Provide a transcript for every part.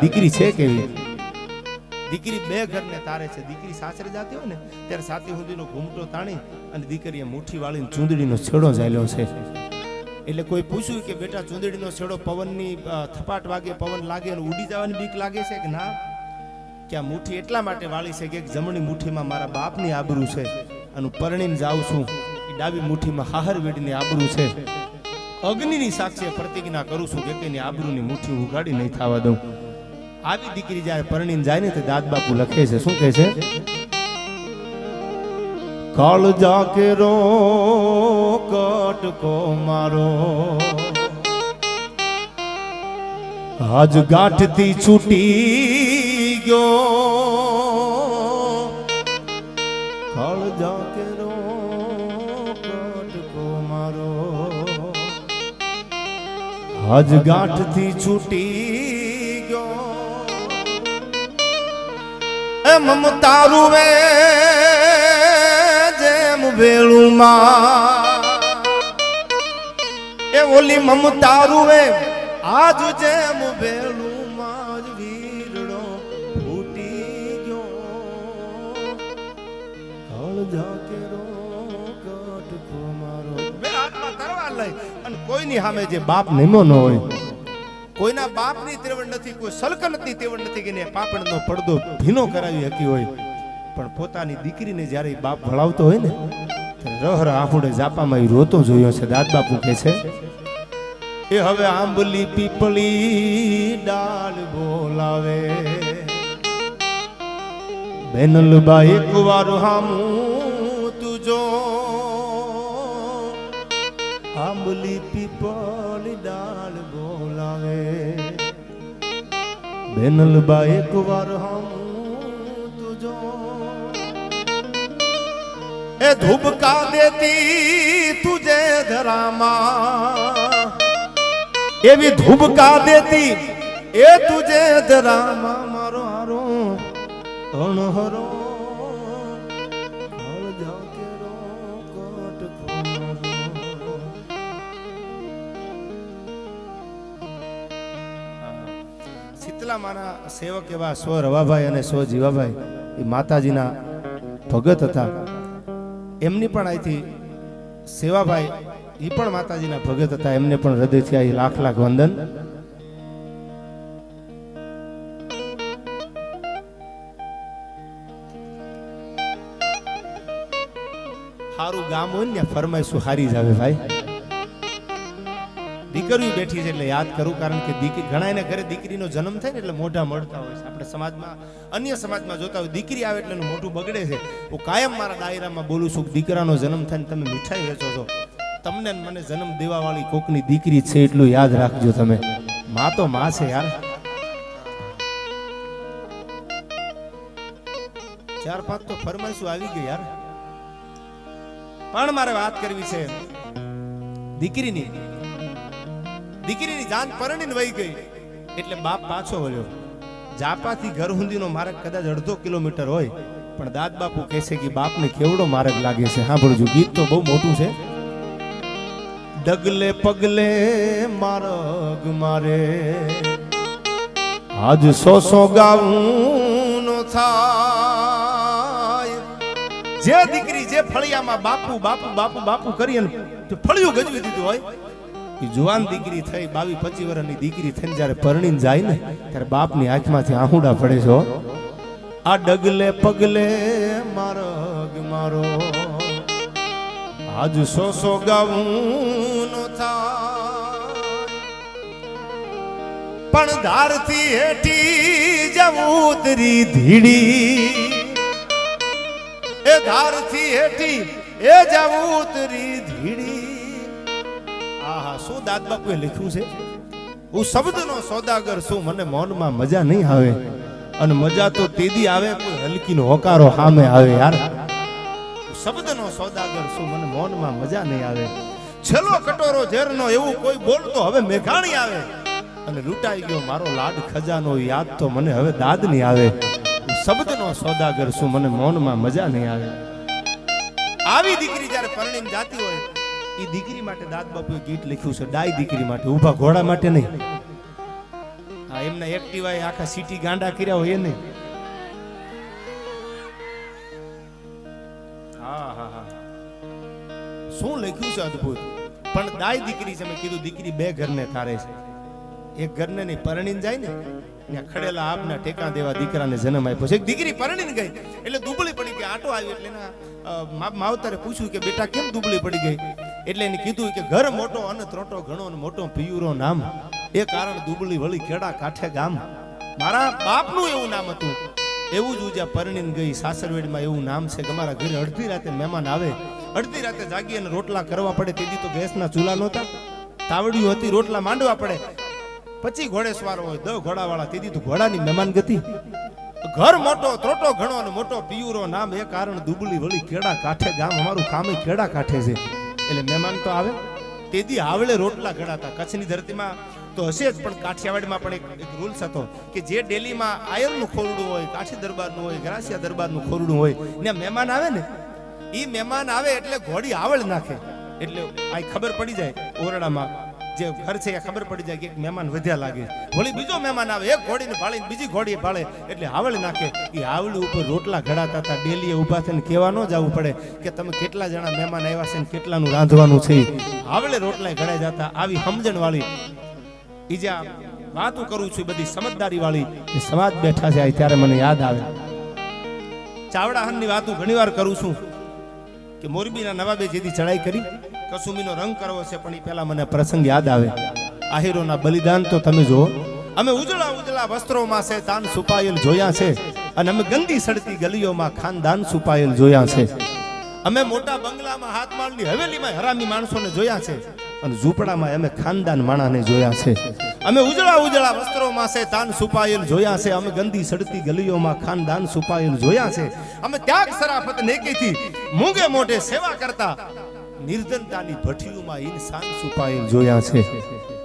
દીકરી છે કેવી દીકરી બે ઘરને તારે છે. દીકરી સાસરે જાતી હોય ને, ત્યારે સાતી સુધીનો ઘૂમટો તાણી અને દીકરીએ મુઠ્ઠી વાળીને ચૂંદડીનો છેડો ઝાલ્યો છે. એટલે કોઈ પૂછ્યું કે બેટા ચૂંદડીનો છેડો પવનની થપાટ વાગે, પવન લાગે અને ઉડી જવાની બીક લાગે છે કે ના? કે આ મુઠ્ઠી એટલા માટે વાળી છે કે એક જમણી મુઠ્ઠીમાં મારા બાપની આબરૂ છે અને પરણીને જાઉં છું. એ ડાબી મુઠ્ઠીમાં હાહર વેડીની આબરૂ છે. અગ્નિની સાક્ષીએ પ્રતિજ્ઞા કરું છું કે તેની આબરૂની મુઠ્ઠી ઉગાડી નહીં થવા દઉં. આવી દીકરી જ્યારે પરણીને જાય ને તે દાદ બાપુ લખે છે, શું કહે છે? કાળ જાકે રો, કટકો મારો. આજ ગાંઠથી છૂટી ગયો. કાળ જાકે રો, કટકો મારો. આજ ગાંઠથી છૂટી ગયો. એમ તારું વે જેમ વેળુમાં એ ઓલી મમતારું વે આજ જેમ વેળુમાં જ વીરડો ફૂટી ગયો. હળ જાકેરો કટકો મારો બે હાથમાં તરવા લઈ અને કોઈની સામે જે બાપ નિમો ન હોય કોઈના બાપની તેવડ નથી, કોઈ સલકનતની તેવડ નથી કે એને પાપણનો પડદો ભીનો કરાવી હકી હોય. પણ પોતાની દીકરીને જ્યારે બાપ ભળાવતો હોય ને, ત્યારે રહ રહ આંખોડે જાપામાં રોતો જોયો છે દાદ બાપુ કે છે. એ હવે આંબલી પીપળી ડાળ બોલાવે. બેનલબા એક વાર હામું આંબલી પીપળી ડાળ બોલાવે. બેનલબા એક વાર હામું તુજો. એ ધુબકા દેતી તુજે ધરામાં. એવી ધુબકા દેતી એ તુજે ધરામાં મારો હારો અણહરો શીતલા મારા સેવક એવા સ્વ રવાભાઈ અને સ્વ જીવાભાઈ, એ માતાજીના ભગત હતા. એમની પણ અહીંથી સેવાભાઈ એ પણ માતાજીના ભગત હતા. એમને પણ હૃદયથી અહીં લાખ લાખ વંદન. સારું ગામ હોય ને ફરમાઈશું, હારી જ આવે ભાઈ. દીકરીઓ બેઠી છે એટલે યાદ કરું કારણ કે દીકરી ઘણા એને ઘરે દીકરીનો જન્મ થાય ને એટલે મોઢા મળતા હોય છે. આપણે સમાજમાં, અન્ય સમાજમાં જોતા હોય, દીકરી આવે એટલે એનું મોઢું બગડે છે. હું કાયમ મારા ડાયરામાં બોલું છું દીકરાનો જન્મ થાય ને તમે મીઠાઈ વેચો છો. તમને મને જન્મ દેવાવાળી કોકની દીકરી છે એટલું યાદ રાખજો તમે. માં તો માં છે યાર. ચાર પાંચ તો ફરમાઈશું, આવી ગઈ યાર. પણ મારે વાત કરવી છે. દીકરીની દીકરીની જાન પરણીને વહી ગઈ. એટલે બાપ પાછો વળ્યો. જાપાથી ઘર હુંદીનો માર્ગ કદાચ અડધો કિલોમીટર હોય, પણ દાદ બાપુ કહે છે કે બાપને કેવડો માર્ગ લાગે છે? હા ભણજો ગીત તો બહુ મોટું છે. ડગલે પગલે માર્ગ મારે, આજ સો સો ગાવું નો થાય. જે દીકરી જે ફળિયામાં બાપુ બાપુ બાપુ બાપુ કરી ફળિયું ગજવી દીધું હોય જુવાન દીકરી થઈ, બાવી પચીસ વર્ષની દીકરી થઈને જ્યારે પરણીને જાય ને, ત્યારે બાપની આંખમાંથી આહુડા પડે છો આ ડગલે પગલે મારો આજ સો સો ગાવું પણ ધારથી હેઠી જવું ઉતરી ધીડી. એ ધારથી હેઠી એ જવું ઉતરી ધીડી. શું દાદ બાપુએ લખ્યું છે? હું શબ્દનો સોદાગર છું, મને મૌનમાં મજા નહીં આવે. અને મજા તો તેદી આવે, કોઈ હલકીનો હોકારો સામે આવે યાર. શબ્દનો સોદાગર છું, મને મૌનમાં મજા નહીં આવે. છેલ્લો કટોરો ઝેરનો, એવું કોઈ બોલતો હવે મેઘાણી આવે. અને લૂંટાઈ ગયો મારો લાડ ખજાનો યાદ તો મને હવે દાદ નહીં આવે. શબ્દનો સોદાગર છું, મને મૌનમાં મજા નહીં આવે. આવી દીકરી જ્યારે પરણીને જાતી હોય એ દીકરી માટે દાદ બાપુએ ગીત લખ્યું છે, ડાય દીકરી માટે, ઊભા ઘોડા માટે નહીં. હા, એમના એક્ટિવાએ આખા સિટી ગાંડા કર્યા હોય એને. હા હા હા. શું લખ્યું છે અદ્ભુત. પણ દાય દીકરી છે, મેં કીધું દીકરી બે ઘરને તારે છે. એક ઘરને નહીં, પરણીને જાય ને, ત્યાં ખડેલા આપના ટેકા દેવા દીકરાને જન્મ આપ્યો છે. એક દીકરી પરણીને ગઈ, એટલે દુબળી પડી ગઈ. આટો આવ્યો એટલે માવતરે પૂછ્યું કે બેટા કેમ દુબળી પડી ગઈ? એટલે એને કીધું કે ઘર મોટો અને ત્રોટો ઘણો અને મોટો પિયુરો નામ. એ કારણ દુબળી વળી કેડા કાંઠે ગામ. મારા બાપનું એવું નામ હતું. એવું જ ઉજા પરણીને ગઈ. સાસરવેડમાં એવું નામ છે કે મારા ઘરે અડધી રાતે મહેમાન આવે. અડધી રાતે જાગી અને રોટલા કરવા પડે. તેથી તો ગેસના ચૂલા નહોતા. તાવડિયું હતી, રોટલા માંડવા પડે. પછી ઘોડે સવાર હોય દ ઘોડાવાળા તેથી તો ઘોડાની મહેમાન ગતિ. ઘર મોટો, ત્રોટો ઘણો અને મોટો પિયુરો નામ. એ કારણ દુબળી વળી કેડા કાંઠે ગામ. અમારું કામે કેડા કાંઠે છે. એટલે મહેમાન તો આવે. તેથી આવડે રોટલા ઘડાતા. કચ્છની ધરતીમાં તો હશે જ, પણ કાઠિયાવાડમાં પણ એક રૂલ્સ હતો કે જે ડેલીમાં આયરનું ખોરડું હોય, કાઠી દરબારનું હોય ગ્રાસિયા દરબારનું ખોરડું હોય ને મહેમાન આવે ને? એ મહેમાન આવે એટલે ઘોડી આવળ નાખે. એટલે આ ખબર પડી જાય ઓરડામાં જે ઘર છે એ ખબર પડી જાય કે એક મહેમાન વધ્યા લાગે. વળી બીજો મહેમાન આવે, એક ઘોડીને ભાળીને બીજી ઘોડીએ ભાળે. એટલે આવળી નાખે. એ હાવળી ઉપર રોટલા ઘડાતા હતા, ડેલીએ ઊભા થઈને કહેવા ન જવું પડે કે તમે કેટલા જણા મહેમાન આવ્યા છે ને કેટલાનું રાંધવાનું છે. હાવળે રોટલા ઘડાઈ જતા, આવી સમજણ વાળી બીજા વાતો કરું છું બધી સમજદારી વાળી એ સમાજ બેઠા છે ત્યારે મને યાદ આવે. ચાવડાહનની વાતો ઘણીવાર કરું છું કે મોરબીના નવાબે જેથી ચડાઈ કરી કસુમીનો રંગ કરવો છે, પણ એ પહેલા મને પ્રસંગ યાદ આવે. આહિરોના બલિદાન તો તમે જુઓ. અમે ઉજળા ઉજળા વસ્ત્રોમાં છે, દાન સુપાયેલ જોયા છે. અને અમે ગંદી સડતી ગલીઓમાં ખાનદાન સુપાયેલ જોયા છે. અમે મોટા બંગલામાં હાથમાળની હવેલીમાં હરામી માણસોને જોયા છે. અને ઝૂંપડામાં અમે ખાનદાન માણાને જોયા છે. અમે ઉજળા ઉજળા વસ્ત્રોમાં છે તાન સુપાયેલ જોયા છે. અમે ગંદી સડતી ગલીઓમાં ખાનદાન સુપાયેલ જોયા છે. અમે ત્યાગ સરાફત નેકીથી મૂંગે મોઢે સેવા કરતા નિર્ધનતાની ભઠ્ઠીઓમાં ઇન્સાન છુપાયેલ જોયા છે.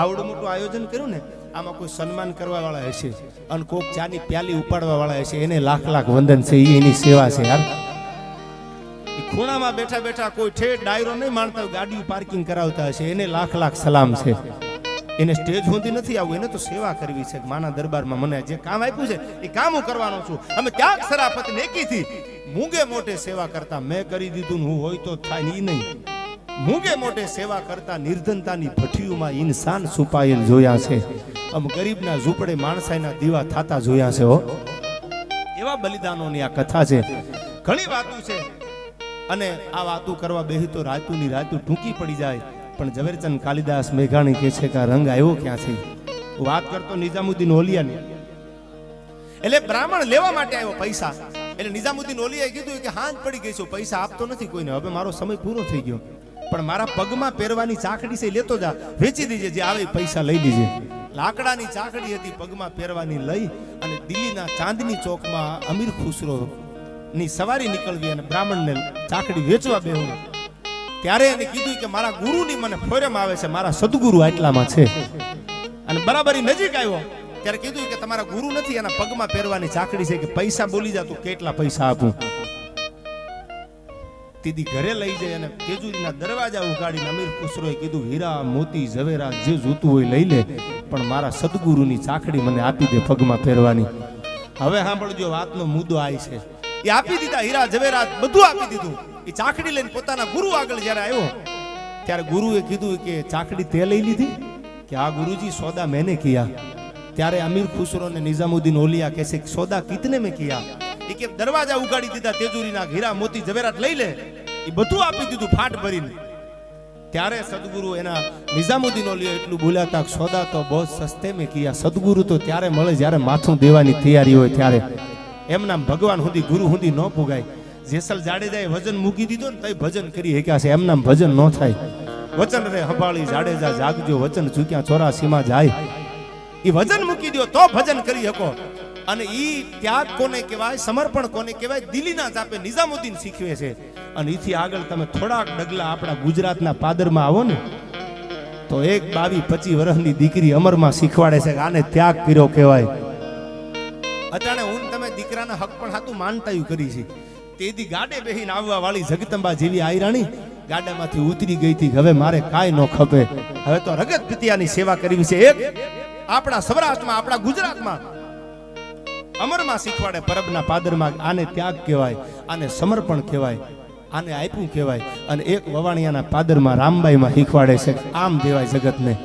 આવડું મોટું આયોજન કર્યું ને, આમાં કોઈ સન્માન કરવા વાળા હશે અને કોક ચાની પ્યાલી ઉપાડવા વાળા હશે, એને લાખ લાખ વંદન છે એની સેવા છે યાર ખૂણામાં બેઠા બેઠા કોઈ ઠેઠ ડાયરો નહીં માણતા ગાડીઓ પાર્કિંગ કરાવતા હશે, એને લાખ લાખ સલામ છે. એને સ્ટેજ સુધી નથી આવવું, એને તો સેવા કરવી છે, માના દરબારમાં મને જે કામ આપ્યું છે, એ કામ હું કરવાનો છું. અમે ત્યાગ સરાફત નેકીથી મૂંગે મોટે સેવા કરતા, મેં કરી દીધું હું હોય તો થાય નહીં. મૂંગે મોટે સેવા કરતા નિર્ધનતાની ભઠ્ઠીઓમાં ઇન્સાન છુપાયેલ જોયા છે. આમ ગરીબના ઝૂંપડે માણસાઈના દીવા થાતા જોયા છે હો. એવા બલિદાનોની આ કથા છે. ઘણી વાતો છે. અને આ વાતો કરવા બેહી તો રાતુની રાતુ ટૂંકી પડી જાય. પણ ઝવેરચંદ કાલિદાસ મેઘાણી કહે છે કે રંગ આવ્યો ક્યાંથી? વાત કરતો નિઝામુદ્દીન ઓલિયાની. એટલે બ્રાહ્મણ લેવા માટે આવ્યો પૈસા. એટલે નિઝામુદ્દીન ઓલિયાએ કીધું કે હાંજ પડી ગઈ છું, પૈસા આપતો નથી કોઈને. હવે મારો સમય પૂરો થઈ ગયો. પણ મારા પગમાં પહેરવાની ચાકડી છે, લેતો જા. વેચી દીજે, જે આવે પૈસા લઈ લીજે લાકડાની ચાકડી હતી, પગમાં પહેરવાની લઈ અને દિલ્હીના ચાંદની ચોકમાં અમીર ખુસરો ની સવારી નીકળવી અને બ્રાહ્મણને ચાકડી વેચવા બેહું. ત્યારે એને કીધું કે મારા ગુરુની મને ફોરમ આવે છે, મારા સદગુરુ આટલામાં છે. અને બરાબર નજીક આવ્યો. ત્યારે કીધું કે તમારા ગુરુ નથી, એના પગમાં પહેરવાની ચાકડી છે કે પૈસા બોલી જા, તું કેટલા પૈસા આપું? તીદી ઘરે લઈ જાય અને તેજુરીના દરવાજા ઉગાડીને અમીર ખુસરોએ કીધું, હીરા, મોતી, ઝવેરા, જે જોતું હોય લઈ લે, પણ મારા સદગુરુની ચાખડી મને આપી દે પગમાં પહેરવાની હવે સાંભળજો, વાતનો મુદ્દો આય છે. એ આપી દીધા, હીરા, ઝવેરા, બધું આપી દીધું. એ ચાખડી લઈને પોતાના ગુરુ આગળ જ્યારે આવ્યો, ત્યારે ગુરુએ કીધું કે ચાખડી તે લઈ લીધી કે આ ગુરુજી સોદા મેને કિયા? ત્યારે અમીર ખુસરો ને નિઝામુદ્દીન ઓલિયા કહે છે કે સોદા કિતને મેં કિયા? એ કે દરવાજા ઉગાડી દીધા, તેજુરીના હીરા મોતી, ઝવેરાત લઈ લે. એ બધું આપી દીધું ફાટ ભરીને. ત્યારે સદગુરુ એના નિઝામુદ્દીન ઓલિયો એટલું બોલ્યા સોદા તો બહુ સસ્તે મેં કિયા. સદગુરુ તો ત્યારે મળે જ્યારે માથું દેવાની તૈયારી હોય ત્યારે. એમના ભગવાન સુધી, ગુરુ સુધી ન પુગાય. જેસલ જાડેજાએ વજન મૂકી દીધો ને તઈ ભજન કરી શક્યા છે. એમના ભજન ન થાય. વચન રે હંભાળી, જાડેજા જાગજો, વચન ચૂક્યા, ચોરાસીમાં જાય. એ વજન મૂકી દો તો ભજન કરી શકો. અને ઈ ત્યાગ કોને કહેવાય, સમર્પણ કોને કહેવાય, દિલ્હીના જાપે નિઝામુદ્દીન શીખવે છે. અને ઈથી આગળ તમે થોડાક ડગલા આપણા ગુજરાતના પાદરમાં આવો ને, તો એક બાવી પચી વર્ષની દીકરી અમરમાં શીખવાડે છે આને ત્યાગ કર્યો કહેવાય. અટાણે હું તમે દીકરાના હક પણ હાતું માનતાયું કરી છે. તેથી ગાડે બેહીને આવવા વાળી જગતંબા જેવી આયરાણી ગાડામાંથી ઉતરી ગઈ હતી હવે મારે કાંઈ ન ખપે. હવે તો રગત પિતિયાની સેવા કરવી છે. એક આપણા સૌરાષ્ટ્રમાં, આપણા ગુજરાતમાં અમરમાં શીખવાડે પરબના પાદરમાં આને ત્યાગ કહેવાય, આને સમર્પણ કહેવાય, આને આપ્યું કહેવાય અને એક વવાણિયાના પાદરમાં રામબાઈમાં શીખવાડે છે. આમ દેવાય જગતને.